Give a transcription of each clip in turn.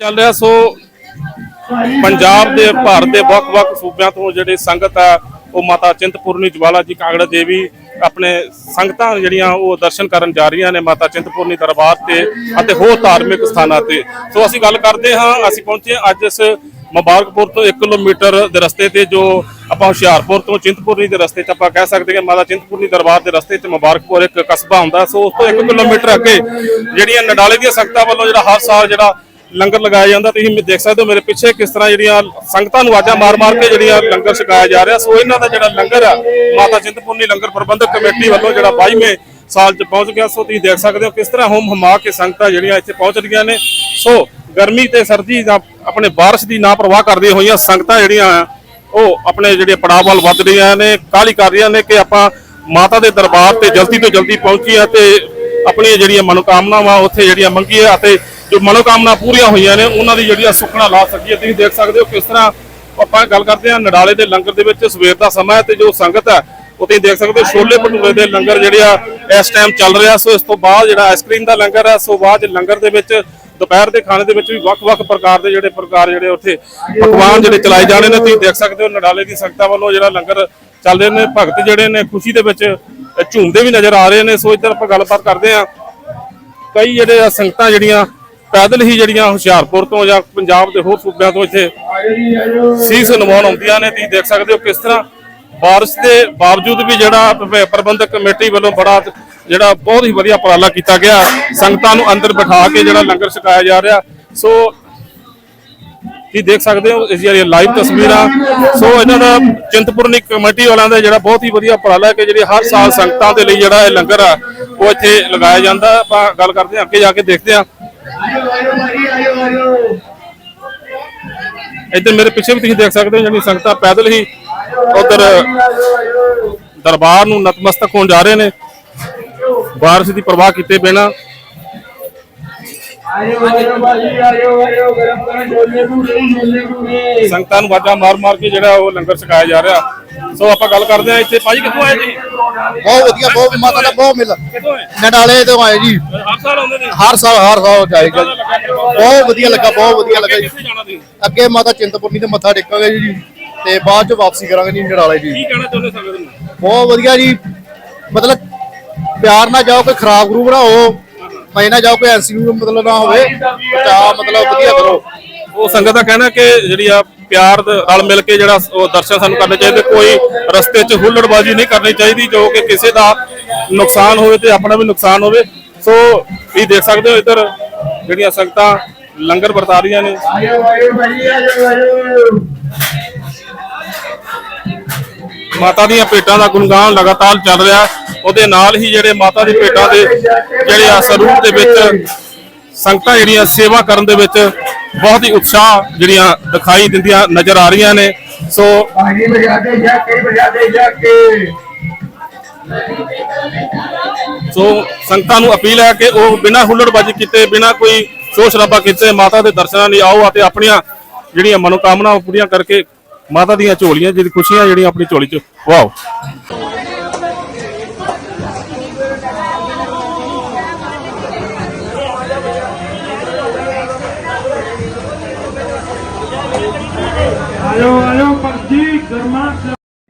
ਚੱਲ ਰਿਹਾ ਸੋ ਪੰਜਾਬ ਦੇ ਭਾਰਤ ਦੇ ਵੱਖ-ਵੱਖ ਸੂਬਿਆਂ ਤੋਂ ਜਿਹੜੇ ਸੰਗਤ ਆ, ਉਹ ਮਾਤਾ ਚਿੰਤਪੁਰਨੀ ਜਵਾਲਾ ਜੀ ਕਾਂਗੜਾ ਦੇਵੀ ਆਪਣੇ ਸੰਗਤਾਂ ਜਿਹੜੀਆਂ ਉਹ ਦਰਸ਼ਨ ਕਰਨ ਜਾ ਰਹੀਆਂ ਨੇ ਮਾਤਾ ਚਿੰਤਪੁਰਨੀ ਦਰਬਾਰ ਤੇ ਅਤੇ ਹੋਰ ਧਾਰਮਿਕ ਸਥਾਨਾਂ ਤੇ। ਸੋ ਅਸੀਂ ਗੱਲ ਕਰਦੇ ਹਾਂ, ਅਸੀਂ ਪਹੁੰਚੇ ਹਾਂ ਅੱਜ ਇਸ ਮੁਬਾਰਕਪੁਰ ਤੋਂ 1 ਕਿਲੋਮੀਟਰ ਦੇ ਰਸਤੇ ਤੇ ਜੋ ਆਪਾਂ ਹੁਸ਼ਿਆਰਪੁਰ ਤੋਂ ਚਿੰਤਪੁਰਨੀ ਦੇ ਰਸਤੇ 'ਚ ਆਪਾਂ ਕਹਿ ਸਕਦੇ ਹਾਂ ਮਾਤਾ ਚਿੰਤਪੁਰਨੀ ਦਰਬਾਰ ਦੇ ਰਸਤੇ 'ਚ ਮੁਬਾਰਕਪੁਰ ਇੱਕ ਕਸਬਾ ਹੁੰਦਾ। ਸੋ ਉਸ ਤੋਂ 1 ਕਿਲੋਮੀਟਰ ਅੱਗੇ ਜਿਹੜੀਆਂ ਨਡਾਲੇ ਦੀਆਂ ਸੰਗਤਾਂ ਵੱਲੋਂ ਜਿਹੜਾ ਹਰ ਸਾਲ ਜਿਹੜਾ ਲੰਗਰ ਲਗਾਇਆ ਜਾਂਦਾ, ਤੁਸੀਂ ਦੇਖ ਸਕਦੇ ਹੋ ਮੇਰੇ ਪਿੱਛੇ ਕਿਸ ਤਰ੍ਹਾਂ ਜਿਹੜੀਆਂ ਸੰਗਤਾਂ ਨੂੰ ਆਵਾਜ਼ਾਂ ਮਾਰ-ਮਾਰ ਕੇ ਜਿਹੜੀਆਂ ਲੰਗਰ ਛਕਾਇਆ ਜਾ ਰਿਹਾ। ਸੋ ਇਹਨਾਂ ਦਾ ਜਿਹੜਾ ਲੰਗਰ ਆ, ਮਾਤਾ ਚਿੰਤਪੁਰਨੀ ਲੰਗਰ ਪ੍ਰਬੰਧਕ ਕਮੇਟੀ ਵੱਲੋਂ ਜਿਹੜਾ 22ਵੇਂ ਸਾਲ 'ਚ ਪਹੁੰਚ ਗਿਆ। ਸੋ ਤੁਸੀਂ ਦੇਖ ਸਕਦੇ ਹੋ ਕਿਸ ਤਰ੍ਹਾਂ ਹੋਮ ਹਮਾ ਕੇ ਸੰਗਤਾਂ ਜਿਹੜੀਆਂ ਇੱਥੇ ਪਹੁੰਚ ਰਹੀਆਂ ਨੇ। ਸੋ ਗਰਮੀ ਤੇ ਸਰਦੀ ਦਾ ਆਪਣੇ ਬਾਰਿਸ਼ ਦੀ ਨਾ ਪ੍ਰਵਾਹ ਕਰਦੀਆਂ ਹੋਈਆਂ ਸੰਗਤਾਂ ਜਿਹੜੀਆਂ ਉਹ ਆਪਣੇ ਜਿਹੜੇ ਪੜਾਅ ਵੱਲ ਵੱਧ ਰਹੀਆਂ ਨੇ। ਕਾਹਲੀ ਕਰ ਰਹੀਆਂ ਨੇ ਕਿ ਆਪਾਂ ਮਾਤਾ ਦੇ ਦਰਬਾਰ ਤੇ ਜਲਦੀ ਤੋਂ ਜਲਦੀ ਪਹੁੰਚੀਏ ਤੇ ਆਪਣੀਆਂ ਜਿਹੜੀਆਂ ਮਨੋਕਾਮਨਾਵਾਂ ਉੱਥੇ ਜਿਹੜੀਆਂ ਮੰਗੀਏ ਅਤੇ ਜੋ ਮਨੋਕਾਮਨਾ ਪੂਰੀਆਂ ਹੋਈਆਂ ਨੇ, ਉਹਨਾਂ ਦੀ ਜਿਹੜੀਆਂ ਸੁਖਣਾ ਲਾ ਸਕੀਏ। ਤੁਸੀਂ ਦੇਖ ਸਕਦੇ ਹੋ ਕਿਸ ਤਰ੍ਹਾਂ ਆਪਾਂ ਗੱਲ ਕਰਦੇ ਹਾਂ ਨਡਾਲੇ ਦੇ ਲੰਗਰ ਦੇ ਵਿੱਚ ਸਵੇਰ ਦਾ ਸਮਾਂ ਹੈ ਤੇ ਜੋ ਸੰਗਤ ਹੈ, ਉਹ ਤੁਸੀਂ ਦੇਖ ਸਕਦੇ ਹੋ ਛੋਲੇ ਭਟੂਰੇ ਦੇ ਲੰਗਰ ਜਿਹੜੇ ਆ ਇਸ ਟਾਈਮ ਚੱਲ ਰਿਹਾ। ਸੋ ਇਸ ਤੋਂ ਬਾਅਦ ਜਿਹੜਾ ਆਈਸਕ੍ਰੀਮ ਦਾ ਲੰਗਰ ਹੈ ਸੋ ਬਾਅਦ ਲੰਗਰ ਦੇ ਵਿੱਚ ਦੁਪਹਿਰ ਦੇ ਖਾਣੇ ਦੇ ਵਿੱਚ ਵੀ ਵੱਖ-ਵੱਖ ਪ੍ਰਕਾਰ ਦੇ ਜਿਹੜੇ ਪ੍ਰਕਾਰ ਜਿਹੜੇ ਉੱਥੇ ਪਕਵਾਨ ਜਿਹੜੇ ਚਲਾਏ ਜਾਣੇ ਨੇ। ਤੁਸੀਂ ਦੇਖ ਸਕਦੇ ਹੋ ਨਡਾਲੇ ਦੀ ਸੰਗਤਾਂ ਵੱਲੋਂ ਜਿਹੜਾ ਲੰਗਰ ਚੱਲ ਰਹੇ ਨੇ, ਭਗਤ ਜਿਹੜੇ ਨੇ ਖੁਸ਼ੀ ਦੇ ਵਿੱਚ ਝੂਮਦੇ ਵੀ ਨਜ਼ਰ ਆ ਰਹੇ ਨੇ। ਸੋ ਇੱਧਰ ਆਪਾਂ ਗੱਲਬਾਤ ਕਰਦੇ ਹਾਂ। ਕਈ ਜਿਹੜੇ ਆ ਸੰਗਤਾਂ ਜਿਹੜੀਆਂ ਪੈਦਲ ਹੀ ਜਿਹੜੀਆਂ ਹੁਸ਼ਿਆਰਪੁਰ ਤੋਂ ਜਾਂ ਪੰਜਾਬ ਦੇ ਹੋਰ ਸੂਬਿਆਂ ਤੋਂ ਇੱਥੇ ਸੀਸ ਨਵਾਉਣ ਆਉਂਦੀਆਂ ਨੇ, ਤੁਸੀਂ ਦੇਖ ਸਕਦੇ ਹੋ ਕਿਸ ਤਰ੍ਹਾਂ ਬਾਰਿਸ਼ ਦੇ ਬਾਵਜੂਦ ਵੀ ਜਿਹੜਾ ਪ੍ਰਬੰਧਕ ਕਮੇਟੀ ਵੱਲੋਂ ਬੜਾ ਜਿਹੜਾ ਬਹੁਤ ਹੀ ਵਧੀਆ ਉਪਰਾਲਾ ਕੀਤਾ ਗਿਆ, ਸੰਗਤਾਂ ਨੂੰ ਅੰਦਰ ਬਿਠਾ ਕੇ ਜਿਹੜਾ ਲੰਗਰ ਛਕਾਇਆ ਜਾ ਰਿਹਾ। ਸੋ ਤੁਸੀਂ ਦੇਖ ਸਕਦੇ ਹੋ, ਇਸ ਜਿਹੜੀਆਂ ਲਾਈਵ ਤਸਵੀਰਾਂ, ਸੋ ਇਹਨਾਂ ਦਾ ਚਿੰਤਪੁਰਨੀ ਕਮੇਟੀ ਵਾਲਿਆਂ ਦਾ ਜਿਹੜਾ ਬਹੁਤ ਹੀ ਵਧੀਆ ਉਪਰਾਲਾ ਹੈ ਕਿ ਜਿਹੜੇ ਹਰ ਸਾਲ ਸੰਗਤਾਂ ਦੇ ਲਈ ਜਿਹੜਾ ਇਹ ਲੰਗਰ ਆ, ਉਹ ਇੱਥੇ ਲਗਾਇਆ ਜਾਂਦਾ। ਆਪਾਂ ਗੱਲ ਕਰਦੇ ਹਾਂ, ਅੱਗੇ ਜਾ ਕੇ ਦੇਖਦੇ ਹਾਂ। ਇੱਧਰ ਮੇਰੇ ਪਿੱਛੇ ਵੀ ਤੁਸੀਂ ਦੇਖ ਸਕਦੇ ਹੋ ਜਿਹੜੀ ਸੰਗਤਾਂ ਪੈਦਲ ਹੀ ਉਧਰ ਦਰਬਾਰ ਨੂੰ ਨਤਮਸਤਕ ਹੋਣ ਜਾ ਰਹੇ ਨੇ। ਬਾਰਿਸ਼ ਦੀ ਪ੍ਰਵਾਹ ਕੀਤੇ ਬਿਨਾ। ਸੰਗਤਾਂ ਨੂੰ ਵਾਜਾ ਮਾਰ-ਮਾਰ ਕੇ ਜਿਹੜਾ ਉਹ ਲੰਗਰ ਛਕਾਇਆ ਜਾ ਰਿਹਾ। ਸੋ ਆਪਾਂ ਗੱਲ ਕਰਦੇ ਹਾਂ ਇੱਥੇ, ਭਾਜੀ ਕਿੱਥੋਂ ਆਏ ਜੀ ਬਹੁਤ ਵਧੀਆ ਬਹੁਤ ਮਾਤਾ ਦਾ ਬਹੁਤ ਮਿਲ। ਕਿੱਥੋਂ ਨਡਾਲੇ ਤੋਂ ਆਏ ਜੀ। ਹਰ ਸਾਲ ਆਉਂਦੇ ਨੇ? ਹਰ ਸਾਲ ਹਰ ਸਾਲ ਜਾਏਗਾ। ਬਹੁਤ ਵਧੀਆ ਲੱਗਾ ਬਹੁਤ ਵਧੀਆ ਲੱਗਾ ਜੀ। ਅੱਗੇ ਮਾਤਾ ਚਿੰਤਪੁਰਨੀ ਤੇ ਮੱਥਾ ਟੇਕਾਂਗੇ ਜੀ। ਤੇ ਬਾਅਦ ਚ ਵਾਪਸੀ ਕਰਾਂਗੇ ਜੀ ਨਡਾਲੇ ਜੀ। ਕੀ ਕਹਿਣਾ ਚਾਹੁੰਦੇ ਸੰਗਤ ਨੂੰ? ਬਹੁਤ ਵਧੀਆ ਜੀ। ਮਤਲਬ ਪਿਆਰ ਨਾਲ ਜਾਓ ਕੋਈ ਖਰਾਬ ਗਰੂ ਬਣਾਓ। ਮੈਂ ਨਾ ਜਾਓ ਕੋਈ ਐਨਸੀਯੂ ਮਤਲਬ ਨਾ ਹੋਵੇ। ਬਚਾ ਮਤਲਬ ਵਧੀਆ ਕਰੋ। ਉਹ ਸੰਗਤ ਦਾ ਕਹਿਣਾ ਕਿ ਜਿਹੜੀ ਆ ਪਿਆਰ ਦੇ ਨਾਲ ਮਿਲ ਕੇ ਜਿਹੜਾ ਉਹ ਦਰਸ਼ਨ ਸਾਨੂੰ ਕਰਨੇ ਚਾਹੀਦੇ, ਕੋਈ ਰਸਤੇ 'ਚ ਹੁੱਲੜਬਾਜ਼ੀ ਨਹੀਂ ਕਰਨੀ ਚਾਹੀਦੀ, ਜੋ ਕਿ ਕਿਸੇ ਦਾ ਨੁਕਸਾਨ ਹੋਵੇ ਤੇ ਆਪਣਾ ਵੀ ਨੁਕਸਾਨ ਹੋਵੇ। ਸੋ ਤੁਸੀਂ ਦੇਖ ਸਕਦੇ ਹੋ ਇੱਧਰ ਜਿਹੜੀਆਂ ਸੰਗਤਾਂ ਲੰਗਰ ਵਰਤਾ ਰਹੀਆਂ ਨੇ। ਮਾਤਾ ਦੀਆਂ ਭੇਟਾਂ ਦਾ ਗੁਣਗਾਨ ਲਗਾਤਾਰ ਚੱਲ ਰਿਹਾ ਉਹਦੇ ਨਾਲ ਹੀ ਜਿਹੜੇ ਮਾਤਾ ਦੀ ਭੇਟਾਂ ਦੇ ਜਿਹੜੇ ਆ ਸਰੂਪ ਦੇ ਵਿੱਚ ਸੰਗਤਾਂ ਜਿਹੜੀਆਂ ਸੇਵਾ ਕਰਨ ਦੇ ਵਿੱਚ ਬਹੁਤ ਹੀ ਉਤਸ਼ਾਹ ਜਿਹੜੀਆਂ ਦਿਖਾਈ ਦਿੰਦੀਆਂ ਨਜ਼ਰ ਆ ਰਹੀਆਂ ਨੇ। ਸੋ ਬਾਜੀ ਬਜਾਦੇ ਜਾ ਕੇ ਬਜਾਦੇ ਜਾ ਕੇ ਸੋ ਸੰਗਤਾਂ ਨੂੰ ਅਪੀਲ ਹੈ ਕਿ ਉਹ ਬਿਨਾਂ ਹੁੱਲੜਬਾਜ਼ੀ ਕੀਤੇ, ਬਿਨਾਂ ਕੋਈ ਸ਼ੋਰ ਸ਼ਰਾਬਾ ਕੀਤੇ, ਮਾਤਾ ਦੇ ਦਰਸ਼ਨਾਂ ਲਈ ਆਓ ਅਤੇ ਆਪਣੀਆਂ ਜਿਹੜੀਆਂ ਮਨੋਕਾਮਨਾਵਾਂ ਪੂਰੀਆਂ ਕਰਕੇ ਮਾਤਾ ਦੀਆਂ ਝੋਲੀਆਂ ਜਿਹੜੀ ਖੁਸ਼ੀਆਂ ਜਿਹੜੀਆਂ ਆਪਣੀ ਝੋਲੀ 'ਚ, ਵਾਓ। ਆਇਓ ਆਇਓ ਪਰਜੀ ਗਰਮਾ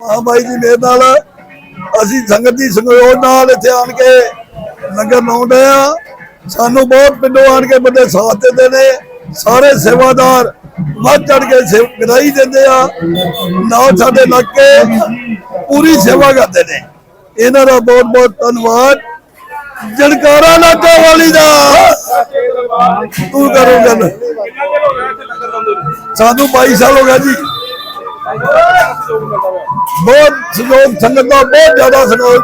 ਹਾਂ ਬਾਈ ਜੀ ਮੇਰੇ ਨਾਲ ਅਸੀਂ ਸੰਗਤ ਦੀ ਸੰਯੋਗ ਨਾਲ ਇੱਥੇ ਆਣ ਕੇ ਲੰਗਰ ਲਾਉਂਦੇ ਆ। ਸਾਨੂੰ ਬਹੁਤ ਪਿੰਡੋਂ ਆਣ ਕੇ ਬੰਦੇ ਸਾਥ ਦਿੰਦੇ ਨੇ। ਸਾਰੇ ਸੇਵਾਦਾਰ ਵੱਧ ਚੜ ਕੇ ਸੇ ਗਦਾਈ ਦਿੰਦੇ ਆ। ਨਾਲ ਸਾਡੇ ਇਲਾਕੇ ਪੂਰੀ ਸੇਵਾ ਕਰਦੇ ਨੇ। ਇਹਨਾਂ ਦਾ ਬਹੁਤ ਬਹੁਤ ਧੰਨਵਾਦ। ਜਣਕਾਰਾ ਨਾਟਾ ਵਾਲੀ ਦਾ ਤੂੰ ਕਰੋ ਗੱਲ। ਸਾਨੂੰ 22 ਸਾਲ ਹੋ ਗਿਆ ਜੀ। ਬਹੁਤ ਸਹਿਯੋਗ ਸੰਗਤ ਦਾ ਬਹੁਤ ਜ਼ਿਆਦਾ ਸਹਿਯੋਗ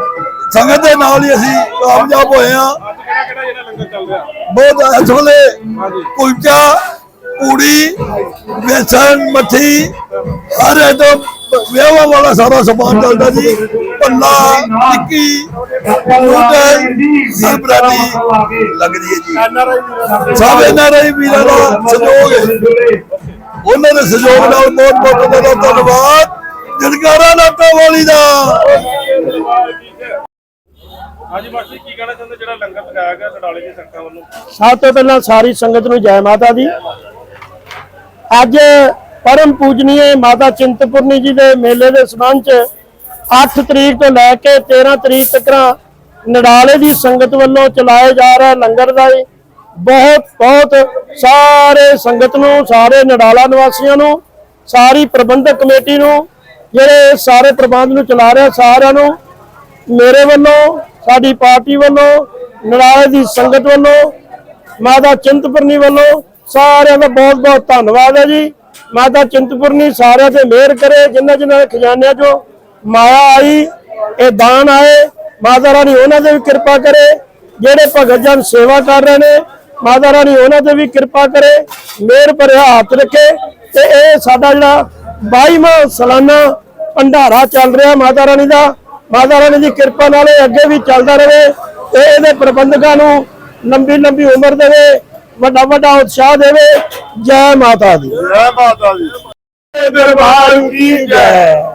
ਸੰਗਤ ਦੇ ਨਾਲ ਹੀ ਅਸੀਂ ਕਾਮਯਾਬ ਹੋਏ ਆ ਬਹੁਤ ਇਸ ਵੇਲੇ ਕੁਲਚਾ ਪੂੜੀ ਵੇਸਣ ਮੱਠੀ ਹਰ ਇਤਮ ਵਿਆਹਾਂ ਵਾਲਾ ਸਾਰਾ ਸਮਾਨ ਚੱਲਦਾ ਜੀ। ਪੱਲਾ ਟਿੱਕੀ ਨੂਡਲ ਲੱਗਦੀ ਹੈ ਜੀ। ਸਭ ਇਹਨਾਂ ਰਹੀ ਵੀਰਾਂ ਦਾ ਸਹਿਯੋਗ ਹੈ। ਉਹਨਾਂ ਦੇ ਸਹਿਯੋਗ ਨਾਲ ਬਹੁਤ ਬਹੁਤ ਉਹਨਾਂ ਦਾ ਧੰਨਵਾਦ। ਜਨਕਾਰਾ ਨਾਟਾ ਵਾਲੀ ਦਾ। ਹਾਂਜੀ ਮਾਸਟਰ ਕੀ ਕਹਿਣਾ ਚਾਹੁੰਦੇ ਜਿਹੜਾ ਲੰਗਰ ਲਗਾਇਆ ਗਿਆ ਸਡਾਲੇ ਦੀ ਸੰਗਤਾਂ ਵੱਲੋਂ? ਸਭ ਤੋਂ ਪਹਿਲਾਂ ਸਾਰੀ ਸੰਗਤ ਨੂੰ ਜੈ ਮਾਤਾ ਦੀ। ਅੱਜ ਪਰਮ ਪੂਜਨੀਏ ਮਾਤਾ ਚਿੰਤਪੁਰਨੀ ਜੀ ਦੇ ਮੇਲੇ ਦੇ ਸੰਬੰਧ ਚ 8 ਤਰੀਕ ਤੋਂ ਲੈ ਕੇ 13 ਤਰੀਕ ਤੱਕ ਨਡਾਲੇ ਦੀ ਸੰਗਤ ਵੱਲੋਂ ਚਲਾਏ ਜਾ ਰਿਹਾ ਲੰਗਰ ਦਾ ਜੀ ਬਹੁਤ ਬਹੁਤ ਸਾਰੇ ਸੰਗਤ ਨੂੰ, ਸਾਰੇ ਨਡਾਲਾ ਨਿਵਾਸੀਆਂ ਨੂੰ, ਸਾਰੀ ਪ੍ਰਬੰਧਕ ਕਮੇਟੀ ਨੂੰ, ਜਿਹੜੇ ਸਾਰੇ ਪ੍ਰਬੰਧ ਨੂੰ ਚਲਾ ਰਿਹਾ ਸਾਰਿਆਂ ਨੂੰ, ਮੇਰੇ ਵੱਲੋਂ, ਸਾਡੀ ਪਾਰਟੀ ਵੱਲੋਂ ਨਰਾਲੇ ਦੀ ਸੰਗਤ ਵੱਲੋਂ, ਮਾਤਾ ਚਿੰਤਪੁਰਨੀ ਵੱਲੋਂ ਸਾਰਿਆਂ ਦਾ ਬਹੁਤ ਬਹੁਤ ਧੰਨਵਾਦ ਹੈ ਜੀ। ਮਾਤਾ ਚਿੰਤਪੁਰਨੀ ਸਾਰਿਆਂ ਤੇ ਮਿਹਰ ਕਰੇ ਜਿਨ੍ਹਾਂ ਜਿਨ੍ਹਾਂ ਦੇ ਖਜ਼ਾਨਿਆਂ ਚੋਂ ਮਾਇਆ ਆਈ, ਇਹ ਦਾਨ ਆਏ, ਮਾਤਾ ਰਾਣੀ ਉਹਨਾਂ ਦੇ ਵੀ ਕਿਰਪਾ ਕਰੇ, ਜਿਹੜੇ ਭਗਤ ਜਨ ਸੇਵਾ ਕਰ ਰਹੇ ਨੇ ਮਾਤਾ ਰਾਣੀ ਉਹਨਾਂ ਤੇ ਵੀ ਕਿਰਪਾ ਕਰੇ ਮਿਹਰ ਭਰਿਆ ਹੱਥ ਰੱਖੇ ਤੇ ਇਹ ਸਾਡਾ ਜਿਹੜਾ 22ਵਾਂ ਸਾਲਾਨਾ ਭੰਡਾਰਾ ਚੱਲ ਰਿਹਾ ਮਾਤਾ ਰਾਣੀ ਦਾ। ਮਾਤਾ ਰਾਣੀ ਦੀ ਕਿਰਪਾ ਨਾਲ ਇਹ ਅੱਗੇ ਵੀ ਚੱਲਦਾ ਰਹੇ ਤੇ ਇਹਦੇ ਪ੍ਰਬੰਧਕਾਂ ਨੂੰ ਲੰਬੀ ਲੰਬੀ ਉਮਰ ਦੇਵੇ ਵੱਡਾ ਵੱਡਾ ਉਤਸ਼ਾਹ ਦੇਵੇ। ਜੈ ਮਾਤਾ ਦੀ। ਜੈ ਮਾਤਾ ਦੀ। ਦਰਬਾਰ ਕੀ ਜੈ।